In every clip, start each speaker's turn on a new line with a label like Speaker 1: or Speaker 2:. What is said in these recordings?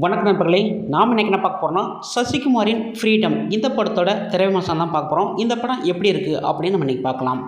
Speaker 1: வணக்கம் நண்பர்களே நாம் இன்னைக்கு என்ன பார்க்க போகிறோம்னா சசிகுமாரின் ஃப்ரீடம் இந்த படத்தோட திரைவிமர்சனம் தான் பார்க்க போகிறோம் இந்த படம் எப்படி இருக்குது அப்படின்னு நம்ம இன்றைக்கி பார்க்கலாம்.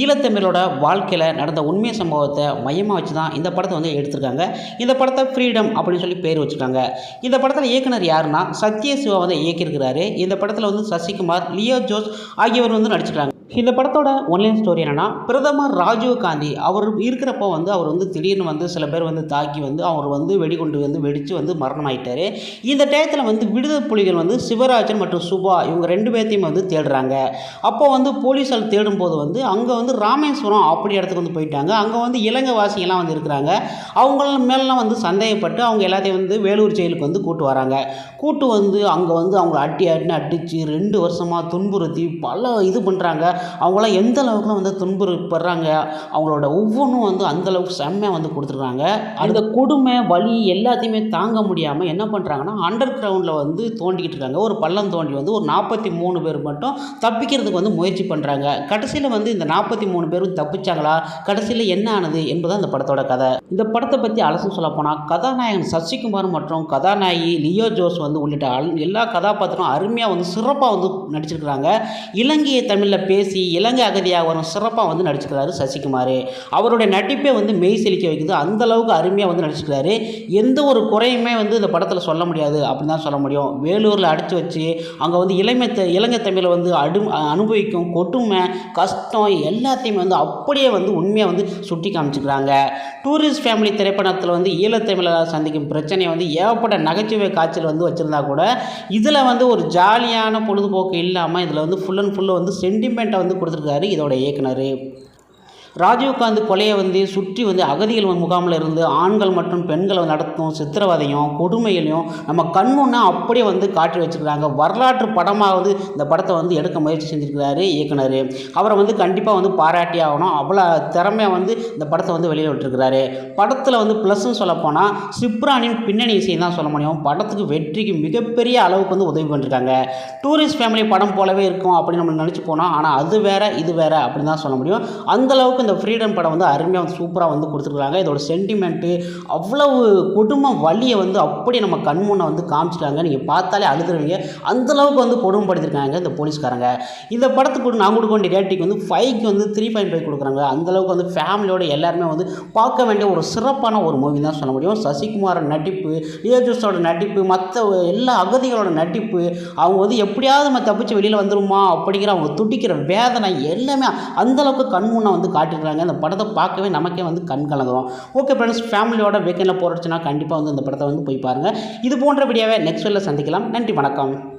Speaker 1: ஈழத்தமிழோட வாழ்க்கையில் நடந்த உண்மை சம்பவத்தை மையமாக வச்சு தான் இந்த படத்தை வந்து எடுத்திருக்காங்க. இந்த படத்தை ஃப்ரீடம் அப்படின்னு சொல்லி பேர் வச்சுருக்காங்க. இந்த படத்தில் இயக்குனர் யாருன்னா சத்யசிவா வந்து இயக்கியிருக்கிறாரு. இந்த படத்தில் வந்து சசிகுமார் லியோ ஜோஸ் ஆகியோர் வந்து நடிச்சிருக்காங்க. இந்த படத்தோட ஒன்லைன் ஸ்டோரி என்னென்னா பிரதமர் ராஜீவ் காந்தி அவர் இருக்கிறப்போ வந்து அவர் வந்து திடீர்னு வந்து சில பேர் வந்து தாக்கி வந்து அவர் வந்து வெடிகுண்டு வந்து வெடித்து வந்து மரணம் ஆயிட்டாரு இந்த டயத்தில் வந்து விடுதலை புலிகள் வந்து சிவராஜன் மற்றும் சுபா இவங்க ரெண்டு பேர்த்தையும் வந்து தேடுறாங்க. அப்போ வந்து போலீஸால் தேடும்போது வந்து அங்கே வந்து ராமேஸ்வரம் அப்படி இடத்துக்கு வந்து போயிட்டாங்க. அங்கே வந்து இலங்கைவாசிகள்லாம் வந்து இருக்கிறாங்க. அவங்கள மேலாம் வந்து சந்தேகப்பட்டு அவங்க எல்லாத்தையும் வந்து வேலூர் ஜெயிலுக்கு வந்து கூட்டு வராங்க. கூட்டு வந்து அங்கே வந்து அவங்கள அட்டி அட்டின்னு அடித்து ரெண்டு வருஷமாக துன்புறுத்தி பல இது பண்ணுறாங்க அவங்களாம் எந்த அளவுக்குலாம் வந்து துன்புறுப்படுறாங்க அவங்களோட ஒவ்வொன்றும் வந்து அந்த அளவுக்கு செம்மையாக வந்து கொடுத்துருக்காங்க. அந்த கொடுமை வலி எல்லாத்தையுமே தாங்க முடியாமல் என்ன பண்ணுறாங்கன்னா அண்டர் கிரவுண்டில் வந்து தோண்டிக்கிட்டு இருக்காங்க. ஒரு பள்ளம் தோண்டி வந்து ஒரு நாற்பத்தி மூணு பேர் மட்டும் தப்பிக்கிறதுக்கு வந்து முயற்சி பண்ணுறாங்க கடைசியில் வந்து இந்த நாற்பத்தி மூணு பேரும் தப்பிச்சாங்களா? கடைசியில் என்ன ஆனது என்பது அந்த படத்தோட கதை. இந்த படத்தை பற்றி அலசம் சொல்ல போனால் கதாநாயகன் சசிகுமார் மற்றும் கதாநாயகி லியோ ஜோஸ் வந்து உள்ளிட்ட எல்லா கதாபாத்திரம் அருமையாக வந்து சிறப்பாக வந்து நடிச்சிருக்கிறாங்க. இலங்கையை தமிழில் பேசி இலங்கை அகதியாக வரும் சிறப்பாக வந்து நடிச்சிருக்கிறாரு சசிகுமார். அவருடைய நடிப்பே வந்து மெய் செலிக்க வைக்குது. அந்தளவுக்கு அருமையாக வந்து நடிச்சிருக்கிறாரு எந்த ஒரு குறையுமே வந்து இந்த படத்தில் சொல்ல முடியாது. அப்படின்னு தான் சொல்ல முடியும். வேலூரில் அடித்து வச்சு அங்கே வந்து இளமை த இலங்கை தமிழை வந்து அடு அனுபவிக்கும் கொடுமை கஷ்டம் எல்லாத்தையுமே வந்து அப்படியே வந்து உண்மையாக வந்து சுட்டி காமிச்சிக்கிறாங்க. டூரிஸ்ட் ஃபேமிலி திரைப்படத்தில் வந்து ஈழத்தமிழர் சந்திக்கும் பிரச்சனையை வந்து ஏகப்பட்ட நகைச்சுவை காய்ச்சல் வந்து வச்சுருந்தா கூட இதில் வந்து ஒரு ஜாலியான பொழுதுபோக்கு இல்லாமல் இதில் வந்து ஃபுல் அண்ட் ஃபுல்லாக வந்து சென்டிமெண்ட்டை வந்து கொடுத்துருக்காரு. இதோட இயக்குனர் ராஜீவ்காந்த் கொலையை வந்து சுற்றி வந்து அகதிகள் முகாமில் இருந்து ஆண்கள் மற்றும் பெண்களை நடத்தும் சித்திரவதையும் கொடுமைகளையும் நம்ம கண்முன்னா அப்படியே வந்து காட்டி வச்சுருக்காங்க வரலாற்று படமாக வந்து இந்த படத்தை வந்து எடுக்க முயற்சி செஞ்சுருக்கிறாரு இயக்குனர். அவரை வந்து கண்டிப்பாக வந்து பாராட்டி ஆகணும். அவ்வளோ திறமையாக வந்து இந்த படத்தை வந்து வெளியில் விட்டுருக்கிறாரு. படத்தில் வந்து ப்ளஸ்ன்னு சொல்லப்போனால் சிப்ரானின் பின்னணி இசையை தான் சொல்ல முடியும். படத்துக்கு வெற்றிக்கு மிகப்பெரிய அளவுக்கு வந்து உதவி பண்ணிருக்காங்க. டூரிஸ்ட் ஃபேமிலி படம் போலவே இருக்கும் அப்படின்னு நம்ம நினச்சி போனோம் ஆனால் அது வேறு இது வேறு அப்படின்னு தான் சொல்ல முடியும். அந்த இந்த ஃப்ரீடம் படம் வந்து அருமையாக வந்து சூப்பராக வந்து கொடுத்துருக்காங்க. இதோட சென்டிமெண்ட்டு அவ்வளவு கொடுமை வழியை வந்து அப்படியே நம்ம கண் முன்னே வந்து காமிச்சிட்டாங்க. நீங்கள் பார்த்தாலே அழுதுருவீங்க அந்த அளவுக்கு வந்து கொடுமைப்படுத்திருக்காங்க இந்த போலீஸ்காரங்க. இந்த படத்துக்கு நான் கொடுக்க வேண்டிய ரேட்டிங் வந்து ஃபைவ்க்கு வந்து த்ரீ பாயிண்ட் ஃபைவ் கொடுக்குறாங்க. அந்தளவுக்கு வந்து ஃபேமிலியோட எல்லாருமே வந்து பார்க்க வேண்டிய ஒரு சிறப்பான ஒரு மூவி தான் சொல்ல முடியும். சசிகுமாரோட நடிப்பு லியோஜோஸோட நடிப்பு மற்ற எல்லா அகதிகளோட நடிப்பு அவங்க வந்து எப்படியாவது நம்ம தப்பிச்சு வெளியில் வந்துருமா அப்படிங்கிற அவங்க துடிக்கிற வேதனை எல்லாமே அந்தளவுக்கு கண் முன்னே வந்து அந்த படத்தை பார்க்கவே நமக்கே வந்து கண் கலங்குறோம். ஓகே ஃப்ரெண்ட்ஸ் ஃபேமிலியோட வீக்கெண்டில் போகிறச்சுன்னா கண்டிப்பாக வந்து இந்த படத்தை வந்து போய் பாருங்கள் இது போன்ற வீடியோவை நெக்ஸ்ட் வீடியோவில் சந்திக்கலாம். நன்றி வணக்கம்.